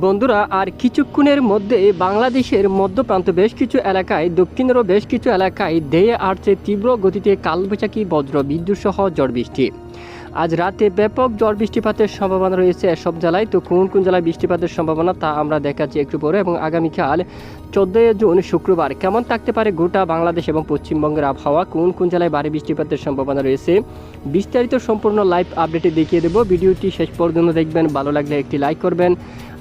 বন্ধুরা, আর কিছুক্ষণের মধ্যে বাংলাদেশের মধ্যপ্রান্ত বেশ কিছু এলাকায়, দক্ষিণেরও বেশ কিছু এলাকায় ধেয়ে আসছে তীব্র গতিতে কালবৈশাখী বজ্র বিদ্যুৎ সহ ঝড় বৃষ্টি। আজ রাতে ব্যাপক ঝড় বৃষ্টিপাতের সম্ভাবনা রয়েছে এসব জেলায়। তো কোন কোন জেলায় বৃষ্টিপাতের সম্ভাবনা তা আমরা দেখাচ্ছি একটু পরে এবং আগামীকাল চোদ্দোই জুন শুক্রবার কেমন থাকতে পারে গোটা বাংলাদেশ এবং পশ্চিমবঙ্গের আবহাওয়া? কোন কোন জেলায় ভারী বৃষ্টিপাতের সম্ভাবনা রয়েছে? বিস্তারিত সম্পূর্ণ লাইভ আপডেটে দেখিয়ে দেবো। ভিডিওটি শেষ পর্যন্ত দেখবেন, ভালো লাগলে একটি লাইক করবেন।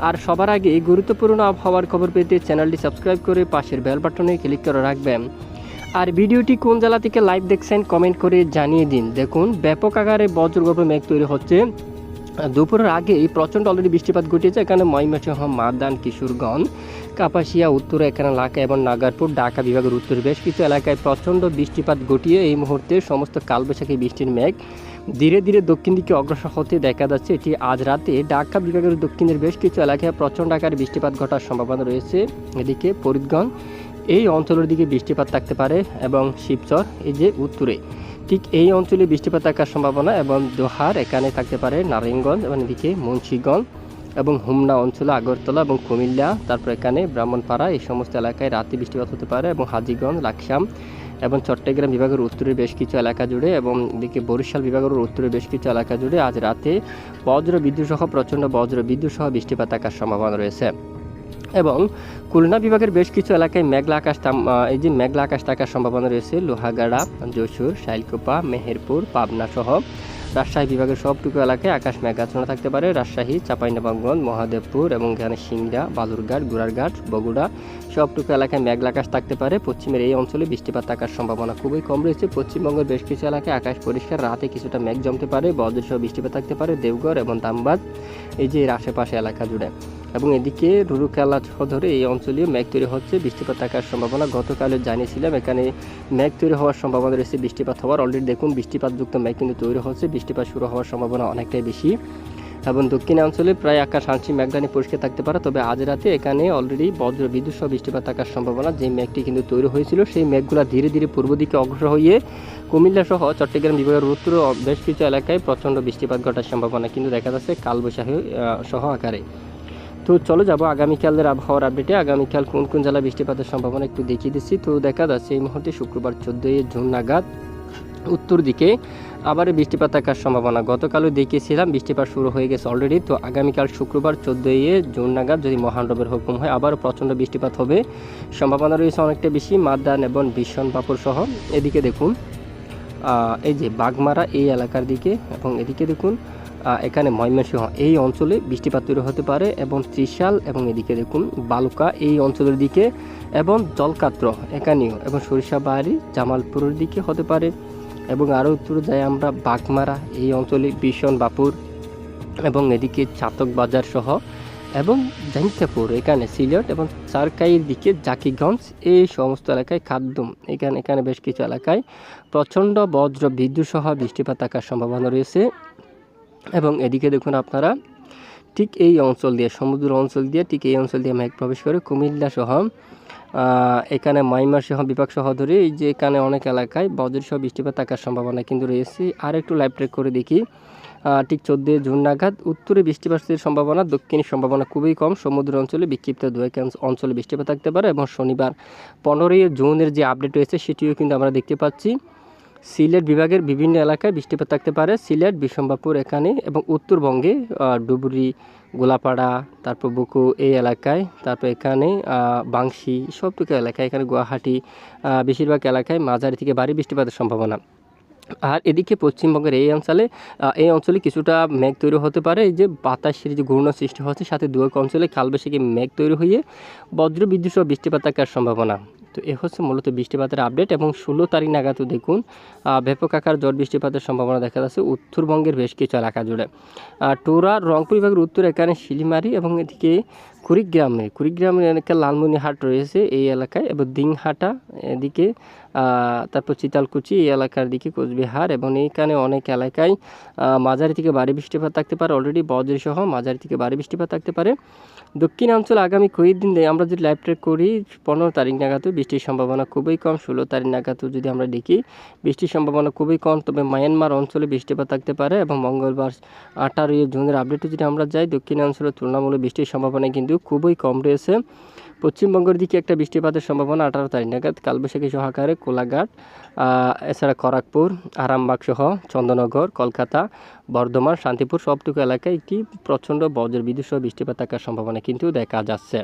আর সবার আগে গুরুত্বপূর্ণ আবহাওয়ার খবর পেতে চ্যানেলটি সাবস্ক্রাইব করে পাশের বেল বাটনে ক্লিক করে রাখবেন। আর ভিডিওটি কোন জেলা থেকে লাইভ দেখছেন, কমেন্ট করে জানিয়ে দিন। দেখুন, ব্যাপক আকারে বজ্রগর্ভ মেঘ তৈরি হচ্ছে। দুপুরের আগেই প্রচণ্ড অলরেডি বৃষ্টিপাত ঘটিয়েছে। এখানে ময়মনসিংহ মাদান কিশোরগঞ্জ, কাপাসিয়া, উত্তরে এখানে এলাকা এবং নাগারপুর, ঢাকা বিভাগের উত্তরে বেশ কিছু এলাকায় প্রচণ্ড বৃষ্টিপাত ঘটিয়ে এই মুহূর্তে সমস্ত কালবৈশাখী বৃষ্টির মেঘ ধীরে ধীরে দক্ষিণ দিকে অগ্রসর হতে দেখা যাচ্ছে। এটি আজ রাতে ঢাকা বিভাগের দক্ষিণের বেশ কিছু এলাকায় প্রচণ্ড আকারে বৃষ্টিপাত ঘটার সম্ভাবনা রয়েছে। এদিকে ফরিদগঞ্জ, এই অঞ্চলের দিকে বৃষ্টিপাত থাকতে পারে এবং শিবচর, এই যে উত্তরে। ঠিক এই অঞ্চলে বৃষ্টিপাত থাকার সম্ভাবনা এবং দোহার এখানে থাকতে পারে নারায়ণগঞ্জ এবং এদিকে মুন্সীগঞ্জ এবং হুমনা অঞ্চলে, আগরতলা এবং কুমিল্লা, তারপর এখানে ব্রাহ্মণপাড়া, এই সমস্ত এলাকায় রাতে বৃষ্টিপাত হতে পারে এবং হাজিগঞ্জ, লাকসাম এবং চট্টগ্রাম বিভাগের উত্তরের বেশ কিছু এলাকা জুড়ে এবং এদিকে বরিশাল বিভাগের উত্তরের বেশ কিছু এলাকা জুড়ে আজ রাতে বজ্র বিদ্যুৎ সহ প্রচণ্ড বজ্র বিদ্যুৎ সহ বৃষ্টিপাত থাকার সম্ভাবনা রয়েছে। এবং খুলনা বিভাগের বেশ কিছু এলাকায় মেঘলা আকাশ এই যে মেঘলা আকাশ থাকার সম্ভাবনা রয়েছে। লোহাগাড়া, যশোর, শাইলকুপা, মেহেরপুর, পাবনা সহ রাজশাহী বিভাগের সবটুকু এলাকায় আকাশ মেঘাচ্ছন্ন থাকতে পারে। রাজশাহী, চাঁপাইনবাবগঞ্জ, মহাদেবপুর এবং এখানে সিংড়া, বালুরঘাট গুড়ারঘাট বগুড়া সবটুকু এলাকায় মেঘলা আকাশ থাকতে পারে। পশ্চিমের এই অঞ্চলে বৃষ্টিপাত থাকার সম্ভাবনা খুবই কম রয়েছে। পশ্চিমবঙ্গের বেশ কিছু এলাকায় আকাশ পরিষ্কার, রাতে কিছুটা মেঘ জমতে পারে। বজ্রসহ বৃষ্টিপাত থাকতে পারে। দেওঘর এবং দামবাদ, এই যে আশেপাশে এলাকা জুড়ে। এবং এদিকে রুরুকেলা ধরে এই অঞ্চলেও মেঘ তৈরি হচ্ছে। বৃষ্টিপাত থাকার সম্ভাবনা গতকালে জানিয়েছিলাম। এখানে মেঘ তৈরি হওয়ার সম্ভাবনা রয়েছে। বৃষ্টিপাত হওয়ার অলরেডি দেখুন, বৃষ্টিপাতযুক্ত মেঘ কিন্তু তৈরি হচ্ছে। বৃষ্টিপাত শুরু হওয়ার সম্ভাবনা অনেকটাই বেশি। এবং দক্ষিণ অঞ্চলে প্রায় আকাশ আংশিক মেঘদানি পরিষ্কার থাকতে পারে, তবে আজ রাতে এখানে অলরেডি বজ্র, বিদ্যুৎ সহ বৃষ্টিপাত থাকার সম্ভাবনা যে মেঘটি কিন্তু তৈরি হয়েছিল, সেই মেঘগুলো ধীরে ধীরে পূর্ব দিকে অগ্রসর হয়ে কুমিল্লা সহ চট্টগ্রাম, বিভাগের উত্তর বেশ কিছু এলাকায় প্রচণ্ড বৃষ্টিপাত ঘটার সম্ভাবনা কিন্তু দেখা যাচ্ছে কালবৈশাখী সহ আকারে। তো চলো যাব আগামীকালের আবহাওয়ার আপডেটে আগামীকাল কোন কোন জেলায় বৃষ্টিপাতের সম্ভাবনা একটু দেখিয়ে দিচ্ছি। তো দেখা যাচ্ছে এই মুহূর্তে শুক্রবার চোদ্দোই জুন নাগাদ উত্তর দিকে আবার বৃষ্টিপাত থাকার সম্ভাবনা। গতকালও দেখিয়েছিলাম বৃষ্টিপাত শুরু হয়ে গেছে অলরেডি তো আগামীকাল শুক্রবার চোদ্দোই জুন নাগাদ যদি মহানরবের হুকুম হয়, আবারও প্রচণ্ড বৃষ্টিপাত হবে। সম্ভাবনা রয়েছে অনেকটা বেশি মাদান এবং ভীষণ পাপড় সহ। এদিকে দেখুন এই যে বাগমারা এই এলাকার দিকে এবং এদিকে দেখুন এখানে ময়মনসিংহ, এই অঞ্চলে বৃষ্টিপাত তৈরি হতে পারে এবং ত্রিশাল এবং এদিকে দেখুন বালুকা, এই অঞ্চলের দিকে এবং জলকাত্র এখানেও এবং সরিষাবাড়ি জামালপুরের দিকে হতে পারে এবং আরও উত্তরে যাই আমরা বাগমারা, এই অঞ্চলে ভীষণ বাপুর এবং এদিকে চাতক বাজার সহ এবং জানিকাপুর এখানে সিলেট এবং সারকাইয়ের দিকে জাকিগঞ্জ, এই সমস্ত এলাকায় খাদ্যম এখানে এখানে বেশ কিছু এলাকায় প্রচণ্ড বজ্র বিদ্যুৎ সহ বৃষ্টিপাত থাকার সম্ভাবনা রয়েছে। এবং এদিকে দেখুন আপনারা, ঠিক এই অঞ্চল দিয়ে, সমুদ্র অঞ্চল দিয়ে, ঠিক এই অঞ্চল দিয়ে মেঘ প্রবেশ করে কুমিল্লা সহ এখানে মাইমার সহ বিভাগ সহ ধরে, এই যে এখানে অনেক এলাকায় বজ্র সহ বৃষ্টিপাত থাকার সম্ভাবনা কিন্তু রয়েছে। আর একটু লাইভ ট্রেক করে দেখি ঠিক চোদ্দোই জুন নাগাদ উত্তরে বৃষ্টিপাতের সম্ভাবনা দক্ষিণের সম্ভাবনা খুবই কম। সমুদ্র অঞ্চলে বিক্ষিপ্ত দু এক অঞ্চলে বৃষ্টিপাত থাকতে পারে এবং শনিবার পনেরোই জুনের যে আপডেট রয়েছে, সেটিও কিন্তু আমরা দেখতে পাচ্ছি। সিলেট বিভাগের বিভিন্ন এলাকায় বৃষ্টিপাত থাকতে পারে। সিলেট বিশম্বাপুর এখানে এবং উত্তরবঙ্গে ডুবুরি, গোলাপাড়া, তারপর বুকু এই এলাকায়, তারপর এখানে বাংশি সবটুকু এলাকায়, এখানে গুয়াহাটি বেশিরভাগ এলাকায় মাঝারি থেকে ভারী বৃষ্টিপাতের সম্ভাবনা। আর এদিকে পশ্চিমবঙ্গের এই অঞ্চলে এই অঞ্চলে কিছুটা মেঘ তৈরি হতে পারে। এই যে বাতাসের যে ঘূর্ণ সৃষ্টি হচ্ছে, সাথে দু এক অঞ্চলে কালবেশিকে মেঘ তৈরি হয়ে বজ্র বিদ্যুৎ সহ বৃষ্টিপাত থাকার সম্ভাবনা। তো এ হচ্ছে মূলত বৃষ্টিপাতের আপডেট এবং ষোলো তারিখ নাগাদ দেখুন ব্যাপক আকার জট বৃষ্টিপাতের সম্ভাবনা দেখা যাচ্ছে উত্তরবঙ্গের বেশ কিছু এলাকা জুড়ে। টোরা, রংপুর বিভাগের উত্তর এখানে শিলিমারি এবং এদিকে কুড়িগ্রামে, কুড়িগ্রামের এলাকায় লালমনিহাট রয়েছে এই এলাকায় এবং দিংহাটা এদিকে তারপর চিতালকুচি এই এলাকার দিকে কোচবিহার, এবং এইখানে অনেক এলাকায় মাঝারি থেকে ভারী বৃষ্টিপাত থাকতে পারে অলরেডি বজ্র সহ মাঝারি থেকে ভারী বৃষ্টিপাত থাকতে পারে। দক্ষিণাঞ্চল আগামী কয়েকদিন আমরা যদি লাইভ ট্রেক করি, পনেরো তারিখ নাগাদও বৃষ্টির সম্ভাবনা খুবই কম, ষোলো তারিখ নাগাদও যদি আমরা দেখি, বৃষ্টির সম্ভাবনা খুবই কম, তবে মায়ানমার অঞ্চলে বৃষ্টিপাত থাকতে পারে, এবং মঙ্গলবার আঠারোই জুনের আপডেটে যদি আমরা যাই দক্ষিণাঞ্চলের তুলনামূলক বৃষ্টির সম্ভাবনা কিন্তু খুবই কম রয়েছে। পশ্চিমবঙ্গের দিকে একটা বৃষ্টিপাতের সম্ভাবনা আঠারো তারিখ নাগাদ কালবৈশাখী সহকারে কোলাঘাট এছাড়া করাকপুর, আরামবাগ সহ চন্দননগর, কলকাতা, বর্ধমান, শান্তিপুর সবটুকু এলাকায় একটি প্রচণ্ড বজ্র বিদ্যুৎ সহ বৃষ্টিপাত থাকার সম্ভাবনা কিন্তু দেখা যাচ্ছে।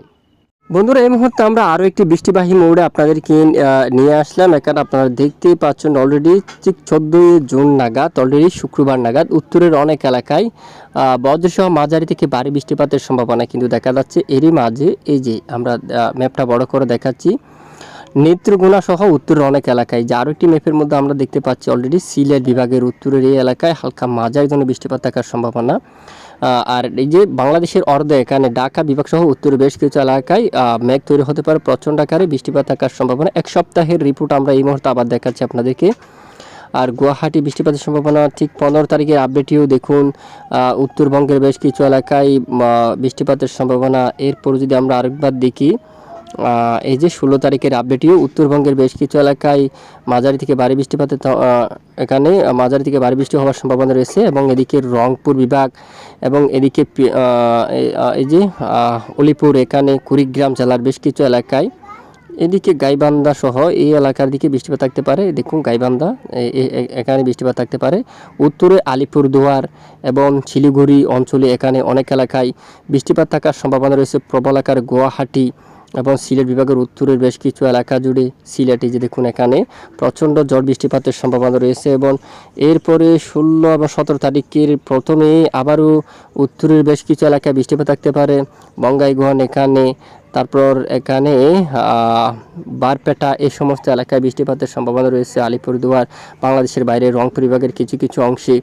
বন্ধুরা, এই মুহূর্তে আমরা আরও একটি বৃষ্টিবাহী মোড়ে আপনাদেরকে নিয়ে আসলাম। এখানে আপনারা দেখতেই পাচ্ছেন অলরেডি ঠিক চোদ্দোই জুন নাগাদ অলরেডি শুক্রবার নাগাদ, উত্তরের অনেক এলাকায় বজ্রসহ মাঝারি থেকে ভারী বৃষ্টিপাতের সম্ভাবনা কিন্তু দেখা যাচ্ছে। এরই মাঝে এই যে আমরা ম্যাপটা বড় করে দেখাচ্ছি, নেত্রকোনা সহ উত্তরের অনেক এলাকায়, যে আরও একটি ম্যাপের মধ্যে আমরা দেখতে পাচ্ছি অলরেডি সিলেট বিভাগের উত্তরের এই এলাকায় হালকা মাঝারি জন্য বৃষ্টিপাত থাকার সম্ভাবনা। আর এই যে বাংলাদেশের অর্ধে এখানে ঢাকা বিভাগ সহ উত্তরের বেশ কিছু এলাকায় মেঘ তৈরি হতে পারে। প্রচণ্ড আকারে বৃষ্টিপাত থাকার সম্ভাবনা। এক সপ্তাহের রিপোর্ট আমরা এই মুহূর্তে আবার দেখাচ্ছি আপনাদেরকে। আর গুয়াহাটি বৃষ্টিপাতের সম্ভাবনা ঠিক পনেরো তারিখের আপডেটেও দেখুন। উত্তরবঙ্গের বেশ কিছু এলাকায় বৃষ্টিপাতের সম্ভাবনা। এরপর যদি আমরা আরেকবার দেখি এই যে ষোলো তারিখের আপডেটেও উত্তরবঙ্গের বেশ কিছু এলাকায় মাঝারি থেকে ভারী বৃষ্টিপাতের এখানে মাঝারি থেকে ভারী বৃষ্টি হওয়ার সম্ভাবনা রয়েছে এবং এদিকে রংপুর বিভাগ এবং এদিকে এই- যে অলিপুর, এখানে কুড়িগ্রাম জেলার বেশ কিছু এলাকায়। এদিকে গাইবান্ধা সহ এই এলাকার দিকে বৃষ্টিপাত থাকতে পারে। দেখুন, গাইবান্ধা এখানে বৃষ্টিপাত থাকতে পারে। উত্তরে আলিপুরদুয়ার এবং শিলিগুড়ি অঞ্চলে এখানে অনেক এলাকায় বৃষ্টিপাত থাকার সম্ভাবনা রয়েছে। প্রবল আকার গুয়াহাটি এবং সিলেট বিভাগের উত্তরের বেশ কিছু এলাকা জুড়ে সিলেটে যে দেখুন এখানে প্রচণ্ড ঝড় বৃষ্টিপাতের সম্ভাবনা রয়েছে এবং এরপরে ষোলো এবং সতেরো তারিখের প্রথমে আবারও উত্তরের বেশ কিছু এলাকায় বৃষ্টিপাত থাকতে পারে। বঙ্গাইগহন এখানে, তারপর এখানে বারপেটা এই সমস্ত এলাকায় বৃষ্টিপাতের সম্ভাবনা রয়েছে। আলিপুরদুয়ার, বাংলাদেশের বাইরে রংপুর বিভাগের কিছু কিছু অংশে।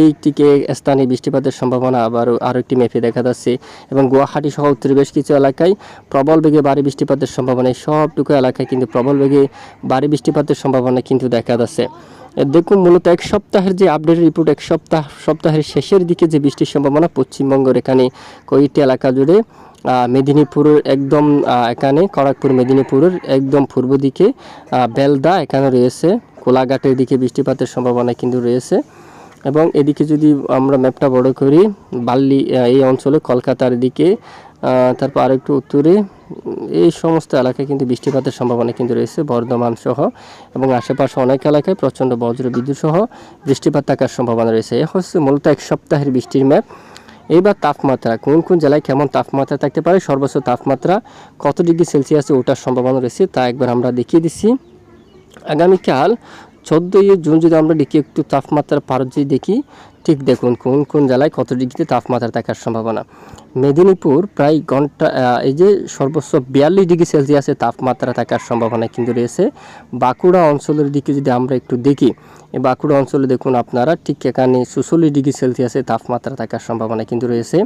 এইটিকে স্থানীয় বৃষ্টিপাতের সম্ভাবনা আবার আরও একটি মেপে দেখা যাচ্ছে। এবং গুয়াহাটি সহ উত্তরের বেশ কিছু এলাকায় প্রবল বেগে ভারী বৃষ্টিপাতের সম্ভাবনা সবটুকু এলাকায় কিন্তু প্রবল বেগে ভারী বৃষ্টিপাতের সম্ভাবনা কিন্তু দেখা যাচ্ছে। দেখুন, মূলত এক সপ্তাহের যে আপডেট রিপোর্ট এক সপ্তাহ, সপ্তাহের শেষের দিকে যে বৃষ্টির সম্ভাবনা পশ্চিমবঙ্গের এখানে কয়েকটি এলাকা জুড়ে মেদিনীপুরের একদম এখানে খড়গপুর মেদিনীপুরের একদম পূর্ব দিকে বেলদা এখানে রয়েছে, কোলাঘাটের দিকে বৃষ্টিপাতের সম্ভাবনা কিন্তু রয়েছে। এবং এদিকে যদি আমরা ম্যাপটা বড় করি, বাল্লি এই অঞ্চলে কলকাতার দিকে তারপর আরেকটু উত্তরে এই সমস্ত এলাকায় কিন্তু বৃষ্টিপাতের সম্ভাবনা কিন্তু রয়েছে, বর্ধমান সহ, এবং আশেপাশে অনেক এলাকায় প্রচণ্ড বজ্র বিদ্যুৎ সহ বৃষ্টিপাত থাকার সম্ভাবনা রয়েছে। এ হচ্ছে মূলত এক সপ্তাহের বৃষ্টির ম্যাপ। এইবার তাপমাত্রা, কোন কোন জেলায় কেমন তাপমাত্রা থাকতে পারে, সর্বোচ্চ তাপমাত্রা কত ডিগ্রি সেলসিয়াসে ওঠার সম্ভাবনা রয়েছে, তা একবার আমরা দেখিয়ে দিচ্ছি। আগামীকাল চোদ্দোই জুন যদি আমরা দেখি একটু তাপমাত্রার পার যদি দেখি ঠিক দেখুন কোন কোন জেলায় কত ডিগ্রিতে তাপমাত্রা থাকার সম্ভাবনা? মেদিনীপুর প্রায় ঘণ্টা এই যে সর্বোচ্চ বিয়াল্লিশ ডিগ্রি সেলসিয়াসে তাপমাত্রা থাকার সম্ভাবনা কিন্তু রয়েছে। বাঁকুড়া অঞ্চলের দিকে যদি আমরা একটু দেখি বাঁকুড়া অঞ্চলে দেখুন আপনারা ঠিক এখানে চুচল্লিশ ডিগ্রি সেলসিয়াসে তাপমাত্রা থাকার সম্ভাবনা কিন্তু রয়েছে।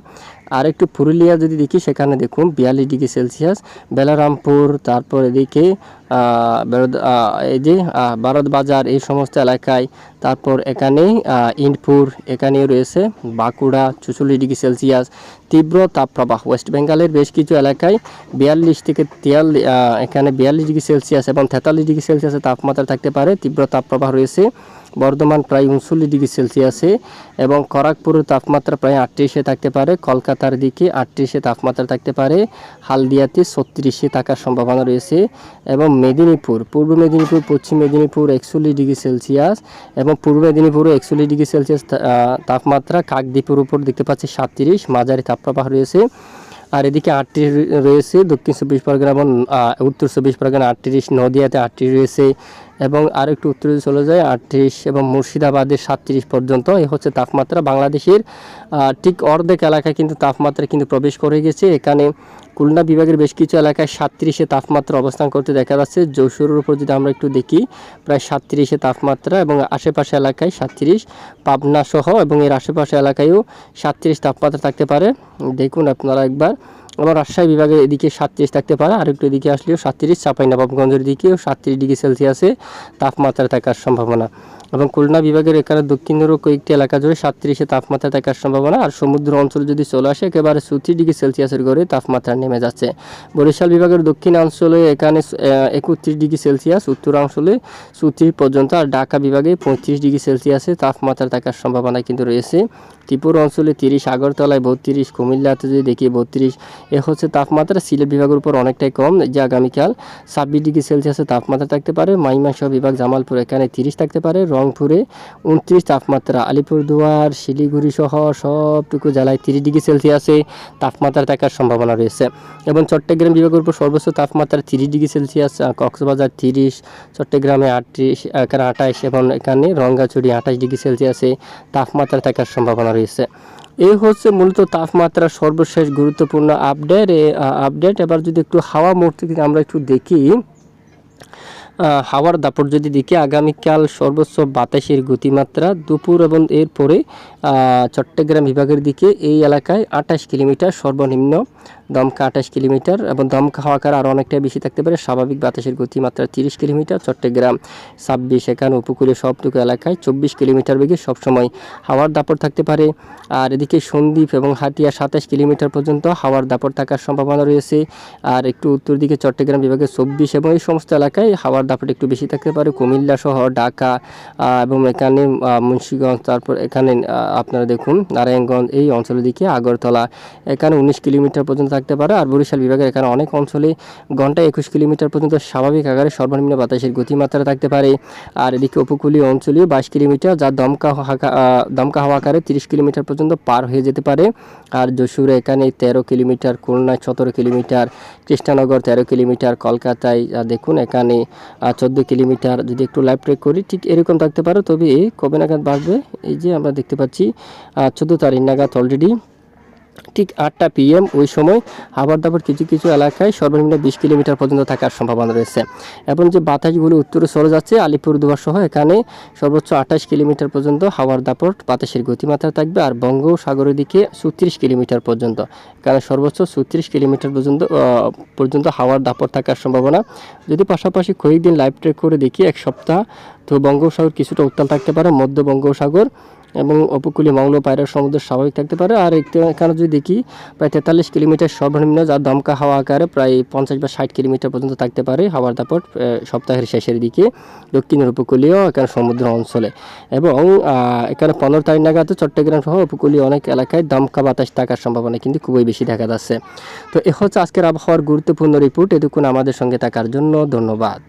আর একটু পুরুলিয়া যদি দেখি সেখানে দেখুন বিয়াল্লিশ ডিগ্রি সেলসিয়াস। বেলারামপুর তারপর এদিকে এই যে আহ, ভারত বাজার এই সমস্ত এলাকায় তারপর এখানে ইন্ডপুর এখানে রয়েছে, বাঁকুড়া চুচল্লিশ ডিগ্রি সেলসিয়াস, তীব্র তাপপ্রবাহ। ওয়েস্ট বেঙ্গলের বেশ কিছু এলাকায় বিয়াল্লিশ থেকে তিয়াল্লিশ এখানে বিয়াল্লিশ ডিগ্রি সেলসিয়াস এবং তেতাল্লিশ ডিগ্রি সেলসিয়াসের তাপমাত্রা থাকতে পারে, তীব্র তাপপ্রবাহ রয়েছে। বর্ধমান প্রায় উনচল্লিশ ডিগ্রি সেলসিয়াসে এবং খড়গপুরের তাপমাত্রা প্রায় আটত্রিশে থাকতে পারে, কলকাতার দিকে আটত্রিশে তাপমাত্রা থাকতে পারে, হালদিয়াতে ছত্রিশে থাকার সম্ভাবনা রয়েছে এবং মেদিনীপুর, পূর্ব মেদিনীপুর, পশ্চিম মেদিনীপুর একচল্লিশ ডিগ্রি সেলসিয়াস এবং পূর্ব মেদিনীপুরে একচল্লিশ ডিগ্রি সেলসিয়াস তাপমাত্রা কাকদ্বীপের উপর দেখতে পাচ্ছি সাতত্রিশ, মাঝারি তাপপ্রবাহ রয়েছে। আর এদিকে আটটি রয়েছে, দক্ষিণ চব্বিশ পরগনা এবং উত্তর চব্বিশ পরগনা আটত্রিশ, নদিয়াতে আটটি রয়েছে এবং আর একটু উত্তরে চলে যায় আটত্রিশ এবং মুর্শিদাবাদের সাতত্রিশ পর্যন্ত। এই হচ্ছে তাপমাত্রা। বাংলাদেশের ঠিক অর্ধেক এলাকায় কিন্তু তাপমাত্রা কিন্তু প্রবেশ করে গেছে। এখানে খুলনা বিভাগের বেশ কিছু এলাকায় সাতত্রিশে তাপমাত্রা অবস্থান করতে দেখা যাচ্ছে। যশোরের উপর যদি আমরা একটু দেখি, প্রায় সাতত্রিশে তাপমাত্রা এবং আশেপাশে এলাকায় সাতত্রিশ, পাবনা সহ এবং এর আশেপাশে এলাকায়ও সাতত্রিশ তাপমাত্রা থাকতে পারে। দেখুন আপনারা একবার। আবার রাজশাহী বিভাগের এদিকে সাতত্রিশ থাকতে পারে। আর একটু এদিকে আসলেও সাতত্রিশ, চাঁপাইনবাবগঞ্জের দিকেও সাতত্রিশ ডিগ্রি সেলসিয়াসে তাপমাত্রা থাকার সম্ভাবনা। এবং খুলনা বিভাগের এখানে দক্ষিণ দক্ষিণেরও কয়েকটি এলাকা জুড়ে সাতত্রিশে তাপমাত্রা থাকার সম্ভাবনা। আর সমুদ্র অঞ্চল যদি চলে আসে, একেবারে চৌত্রিশ ডিগ্রি সেলসিয়াসের ঘরে তাপমাত্রা নেমে যাচ্ছে। বরিশাল বিভাগের দক্ষিণাঞ্চলে এখানে একত্রিশ ডিগ্রি সেলসিয়াস, উত্তরাঞ্চলে চৌত্রিশ পর্যন্ত, আর ঢাকা বিভাগে পঁয়ত্রিশ ডিগ্রি সেলসিয়াসে তাপমাত্রা থাকার সম্ভাবনা কিন্তু রয়েছে। ত্রিপুরা অঞ্চলে তিরিশ, আগরতলায় বত্রিশ, কুমিল্লাতে যদি দেখি বত্রিশ, এ হচ্ছে তাপমাত্রা সিলেট বিভাগের উপর অনেকটাই কম, যে আগামীকাল ছাব্বিশ ডিগ্রি সেলসিয়াসের তাপমাত্রা থাকতে পারে। মাইমাসহ বিভাগ জামালপুর এখানে তিরিশ থাকতে পারে। রংপুরে উনত্রিশ তাপমাত্রা, আলিপুরদুয়ার, শিলিগুড়ি সহ সবটুকু জেলায় তিরিশ ডিগ্রি সেলসিয়াসে তাপমাত্রা থাকার সম্ভাবনা রয়েছে। এবং চট্টগ্রাম বিভাগের উপর সর্বোচ্চ তাপমাত্রা তিরিশ ডিগ্রি সেলসিয়াস কক্সবাজার তিরিশ, চট্টগ্রামে আটত্রিশ, এখানে আঠাশ এবং এখানে রঙ্গাচুরি আঠাশ ডিগ্রি সেলসিয়াসে তাপমাত্রা থাকার সম্ভাবনা রয়েছে। এই হচ্ছে মূলত তাপমাত্রার সর্বশেষ গুরুত্বপূর্ণ আপডেট। আপডেট এবার যদি একটু হাওয়া মোড় থেকে আমরা একটু দেখি হাওয়ার দাপট যদি দেখি, আগামীকাল সর্বোচ্চ বাতাসের গতিমাত্রা দুপুর এবং এরপরে চট্টগ্রাম বিভাগের দিকে এই এলাকায় আঠাশ কিলোমিটার সর্বনিম্ন, দমকা আঠাশ কিলোমিটার এবং দমকা হাওয়াকার আরও অনেকটা বেশি থাকতে পারে। স্বাভাবিক বাতাসের গতিমাত্রা তিরিশ কিলোমিটার, চট্টগ্রাম ছাব্বিশ এখানে উপকূলীয় সবটুকু এলাকায় চব্বিশ কিলোমিটার বেগে সবসময় হাওয়ার দাপট থাকতে পারে। আর এদিকে সন্দ্বীপ এবং হাতিয়া সাতাশ কিলোমিটার পর্যন্ত হাওয়ার দাপট থাকার সম্ভাবনা রয়েছে। আর একটু উত্তর দিকে চট্টগ্রাম বিভাগে চব্বিশ এবং এই সমস্ত এলাকায় হাওয়ার দাপট একটু বেশি থাকতে পারে। কুমিল্লা সহ ঢাকা এবং এখানে মুন্সিগঞ্জ, তারপর এখানে আপনারা দেখুন, নারায়ণগঞ্জ, এই অঞ্চলের দিকে আগরতলা, এখানে উনিশ কিলোমিটার পর্যন্ত থাকতে পারে। আর বরিশাল বিভাগের এখানে অনেক অঞ্চলে ঘন্টায় একুশ কিলোমিটার পর্যন্ত স্বাভাবিক আকারে সর্বনিম্ন বাতাসের গতিমাত্রা থাকতে পারে। আর এদিকে উপকূলীয় অঞ্চলীয় বাইশ কিলোমিটার, যা দমকা দমকা হাওয়া আকারে তিরিশ কিলোমিটার পর্যন্ত পার হয়ে যেতে পারে। আর যশোরে এখানে তেরো কিলোমিটার, খুলনায় সতেরো কিলোমিটার, কৃষ্ণনগর তেরো কিলোমিটার, কলকাতায় দেখুন, এখানে চোদ্দ কিলোমিটার যদি একটু লাইভ ট্রেক করি, ঠিক এরকম থাকতে পারে। তবে কবে নাগাদ বাড়বে এই যে আমরা দেখতে পাচ্ছি চোদ্দ তারিখ নাগাদ অলরেডি ঠিক আটটা পিএম ওই সময় আবার দাবার কিছু কিছু এলাকায় সর্বনিম্ন বিশ কিলোমিটার পর্যন্ত থাকার সম্ভাবনা রয়েছে। এবং যে বাতাসগুলো উত্তরে চলে যাচ্ছে আলিপুরদুয়ার সহ এখানে সর্বোচ্চ আঠাশ কিলোমিটার পর্যন্ত হাওয়ার দাপট বাতাসের গতিমাত্রা থাকবে আর বঙ্গোসাগরের দিকে ছত্রিশ কিলোমিটার পর্যন্ত। এখানে সর্বোচ্চ ছত্রিশ কিলোমিটার পর্যন্ত পর্যন্ত হাওয়ার দাপট থাকার সম্ভাবনা। যদি পাশাপাশি কয়েকদিন লাইভ ট্রেক করে দেখি, এক সপ্তাহ তো বঙ্গোসাগর কিছুটা উত্তাল থাকতে পারে, মধ্য বঙ্গোসাগর এবং উপকূলীয় মঙ্গল পায়রা সমুদ্র স্বাভাবিক থাকতে পারে। আর এখানে যদি দেখি, প্রায় তেতাল্লিশ কিলোমিটার সর্বনিম্ন যা দমকা হাওয়া আকারে প্রায় পঞ্চাশ বা ষাট কিলোমিটার পর্যন্ত থাকতে পারে হাওয়ার দাপট সপ্তাহের শেষের দিকে দক্ষিণের উপকূলীয় এখানে সমুদ্র অঞ্চলে। এবং এখানে পনেরো তারিখ নাগাদ চট্টগ্রাম সহ উপকূলীয় অনেক এলাকায় দমকা বাতাস থাকার সম্ভাবনা কিন্তু খুবই বেশি দেখা যাচ্ছে। তো এ হচ্ছে আজকের আবহাওয়ার গুরুত্বপূর্ণ রিপোর্ট এটুকুন আমাদের সঙ্গে থাকার জন্য ধন্যবাদ।